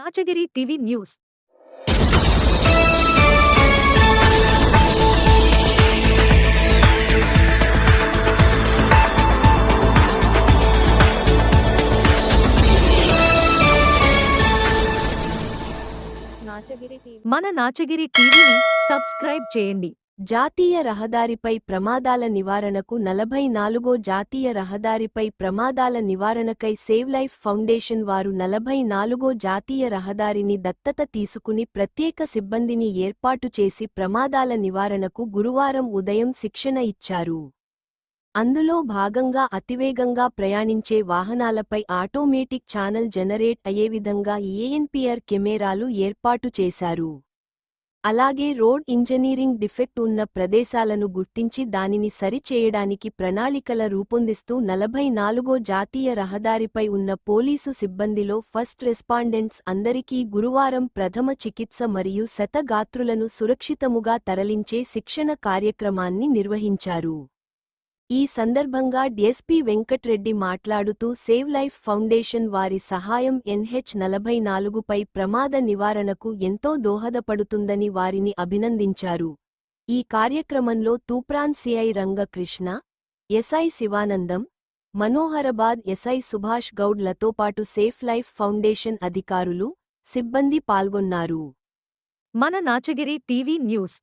Nachagiri TV news. Nachagiri TV మన నాచగిరి టీవీని subscribe చేయండి. జాతీయ రహదారిపై ప్రమాదాల నివారణకు నలభై నాలుగో జాతీయ రహదారిపై ప్రమాదాల నివారణకై సేవ్ లైఫ్ ఫౌండేషన్ వారు నలభై నాలుగో జాతీయ రహదారిని దత్తత తీసుకుని ప్రత్యేక సిబ్బందిని ఏర్పాటు చేసి ప్రమాదాల నివారణకు గురువారం ఉదయం శిక్షణ ఇచ్చారు. అందులో భాగంగా అతివేగంగా ప్రయాణించే వాహనాలపై ఆటోమేటిక్ ఛానల్ జనరేట్ అయ్యే విధంగా ఏఎన్పిఆర్ కెమెరాలు ఏర్పాటు చేశారు. అలాగే రోడ్ ఇంజనీరింగ్ డిఫెక్ట్ ఉన్న ప్రదేశాలను గుర్తించి దానిని సరిచేయడానికి ప్రణాళికల రూపొందిస్తూ నలభై నాలుగో జాతీయ రహదారిపై ఉన్న పోలీసు సిబ్బందిలో ఫస్ట్ రెస్పాండెంట్స్ అందరికీ గురువారం ప్రథమ చికిత్స మరియు శతగాత్రులను సురక్షితముగా తరలించే శిక్షణ కార్యక్రమాన్ని నిర్వహించారు. ఈ సందర్భంగా డిఎస్పీ వెంకట్రెడ్డి మాట్లాడుతూ సేవ్ లైఫ్ ఫౌండేషన్ వారి సహాయం ఎన్హెచ్ నలభై నాలుగుపై ప్రమాద నివారణకు ఎంతో దోహదపడుతుందని వారిని అభినందించారు. ఈ కార్యక్రమంలో Toopran CI Rangakrishna SI Shivanandam Manoharabad SI Subhash గౌడ్లతో పాటు సేఫ్ లైఫ్ ఫౌండేషన్ అధికారులు సిబ్బంది పాల్గొన్నారు. మన నాచగిరి టీవీ న్యూస్